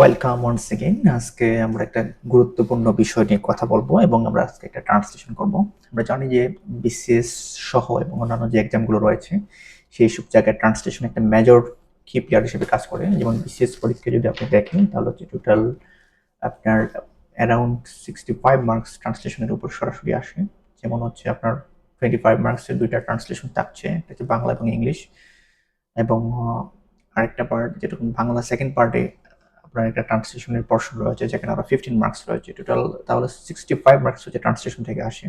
Welcome once again আজকে আমরা একটা গুরুত্বপূর্ণ বিষয় নিয়ে কথা বলব এবং আমরা আজকে একটা ট্রান্সলেশন করব। আমরা জানি যে বিসিএস সহ এবং অন্যান্য যে এক্সামগুলো রয়েছে, সেই সব জায়গায় ট্রান্সলেশন একটা মেজর কি প্লেয়ার হিসেবে কাজ করে। যেমন বিসিএস পরীক্ষা যদি আপনি দেখেন, তাহলে হচ্ছে টোটাল আপনার অ্যারাউন্ড সিক্সটি ফাইভ মার্কস ট্রান্সলেশনের উপর সরাসরি আসে। যেমন হচ্ছে আপনার টোয়েন্টি ফাইভ মার্কসের দুইটা ট্রান্সলেশন থাকছে, একটা হচ্ছে বাংলা এবং ইংলিশ। এবং আরেকটা পার্ট যেটা বাংলা সেকেন্ড পার্টে আপনার একটা ট্রান্সলেশনের পর্ষণ রয়েছে, যেখানে আরও ফিফটিন মার্কস রয়েছে। টোটাল তাহলে সিক্সটি ফাইভ মার্কস হচ্ছে ট্রান্সলেশন থেকে আসে।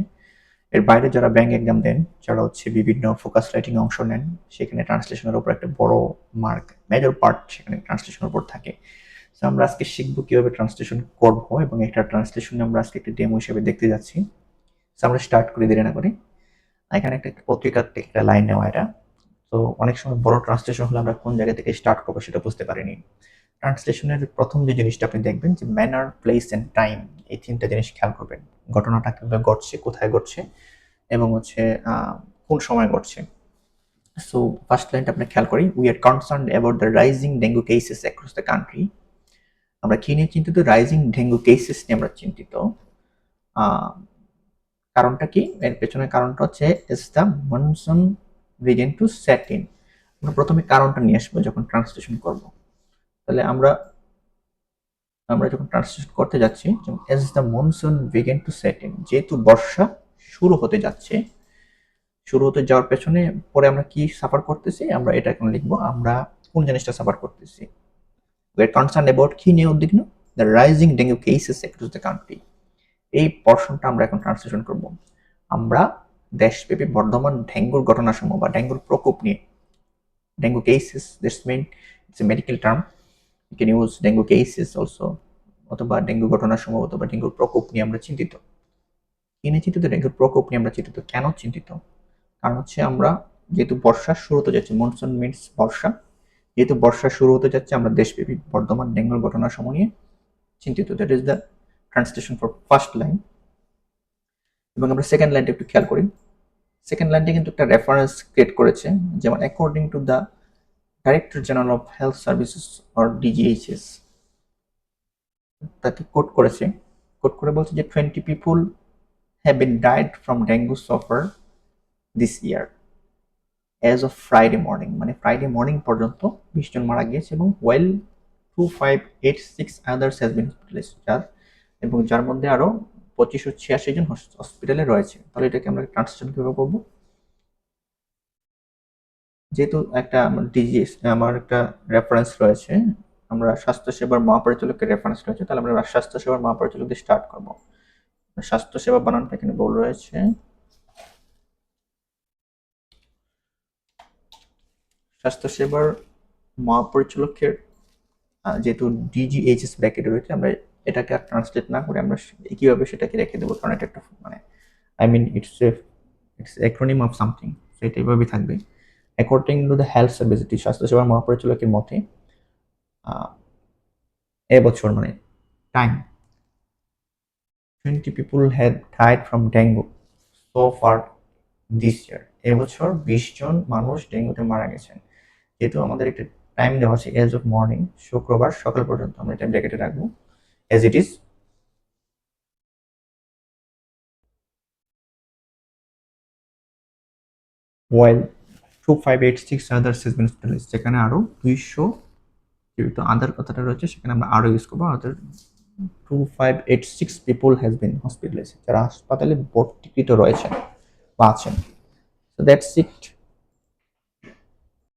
এর বাইরে যারা ব্যাংক এক্সাম দেন, যারা হচ্ছে বিভিন্ন ফোকাস রাইটিং অংশ নেন, সেখানে ট্রান্সলেশনের উপর একটা বড় মার্ক মেজর পার্ট সেখানে ট্রান্সলেশনের উপর থাকে। তো আমরা আজকে শিখব কীভাবে ট্রান্সলেশন করব এবং একটা ট্রান্সলেশন আমরা আজকে একটা ডেমো হিসেবে দেখতে যাচ্ছি। তো আমরা স্টার্ট করে, দেরি না করি। এখানে একটা পত্রিকার একটা লাইন নেওয়া এটা। তো, অনেক সময় বড় ট্রান্সলেশন হলে আমরা কোন জায়গা থেকে স্টার্ট করব সেটা বুঝতে পারিনি। ট্রান্সলেশনের প্রথম যে জিনিসটা আপনি দেখবেন যে ম্যানার প্লেস এন্ড টাইম এই তিনটা জিনিস খেয়াল করবেন। ঘটনাটা কীভাবে ঘটছে, কোথায় ঘটছে এবং হচ্ছে কোন সময় ঘটছে। সো ফার্স্ট লাইনটা আপনি খেয়াল করি we are concern about the rising dengue cases across the country আমরা কি নিয়ে চিন্তিত? রাইজিং ডেঙ্গু কেসেস নিয়ে আমরা চিন্তিত। কারণটা কি? এর পেছনের কারণটা হচ্ছে is the monsoon begin to set in আমরা প্রথমে কারণটা নিয়ে আসব যখন ট্রান্সলেশন করব। তাহলে আমরা আমরা যখন ট্রান্সলেশন করতে যাচ্ছি as the monsoon begin to set in যেহেতু বর্ষা শুরু হতে যাচ্ছে, শুরু হতে যাওয়ার পেছনে পরে আমরা কি সাফার করতেছি? আমরা এটা এখন লিখব, আমরা কোন জিনিসটা সাফার করতেছি? উই কনসার্ন অ্যাবাউট কি নিয়ে উদ্বিগ্ন? The rising dengue cases across the country এই পর্শনটা আমরা এখন ট্রান্সলেশন করব। আমরা দেশব্যাপী বর্ধমান ডেঙ্গুর ঘটনাসমূহ বা ডেঙ্গুর প্রকোপ নিয়ে dengue cases this mean it's a medical term use dengue cases also অথবা ডেঙ্গু ঘটনাসমূহ অথবা ডেঙ্গুর প্রকোপ নিয়ে আমরা চিন্তিত। কি নিয়ে চিন্তিত? ডেঙ্গুর প্রকোপ নিয়ে আমরা চিন্তিত। কেন চিন্তিত? কারণ হচ্ছে আমরা যেহেতু বর্ষা শুরু হতে যাচ্ছে মনসুন মিনস বর্ষা। যেহেতু বর্ষা শুরু হতে যাচ্ছে, আমরা দেশব্যাপী বর্ধমান ডেঙ্গুর ঘটনাসমূহ নিয়ে চিন্তিত। That is the translation for first line এবং আমরা সেকেন্ড লাইনটা একটু খেয়াল করি। সেকেন্ড লাইনটা কিন্তু একটা রেফারেন্স ক্রিয়েট করেছে, যেমন according to the director general of health services or DGHS তাকে কোট করেছে। কোট করে বলছে যে twenty people have been died from dengue so far this year as of Friday morning মানে ফ্রাইডে মর্নিং পর্যন্ত বিশ জন মারা গিয়েছে, এবং while two five eight six others has been hospitalise যার, এবং যার মধ্যে আরও পঁচিশশো ছিয়াশি জন হসপিটালে রয়েছে। তাহলে এটাকে আমরা ট্রান্সলেশন কীভাবে করব? যেহেতু একটা ডিজিএস আমার একটা রেফারেন্স রয়েছে, আমরা স্বাস্থ্যসেবার মহাপরিচালকের রেফারেন্স রয়েছে, তাহলে আমরা স্বাস্থ্যসেবার মহাপরিচালক দিয়ে স্টার্ট করব। স্বাস্থ্যসেবা বানানটা এখানে বল রয়েছে। স্বাস্থ্যসেবার মহাপরিচালকের যেহেতু ডিজিএইচএস ব্র্যাকেটে রয়েছে, আমরা এটাকে আর ট্রান্সলেট না করে আমরা কীভাবে সেটাকে রেখে দেবো, কারণ এটা একটা মানে I mean it's it's acronym of something সেটা এইভাবেই থাকবে। According to the health service এটি স্বাস্থ্যসেবার মহাপরিচালকের মতে এবছর মানে time twenty people had died from dengue so far this year এবছর বিশ জন মানুষ ডেঙ্গুতে মারা গেছেন। যেহেতু আমাদের একটা টাইম দেওয়া আছে এজ অফ মর্নিং শুক্রবার সকাল পর্যন্ত আমরা এটা ব্র্যাকেটে রাখব। As it is while two five eight six others has been hospitalise যেখানে আরও দুইশো যেহেতু আদার কথাটা রয়েছে, সেখানে আমরা আরও ইউজ করব। Other two five eight six people has been hospitalise যারা হাসপাতালে ভর্তিকৃত রয়েছেন বা আছেন। So that's it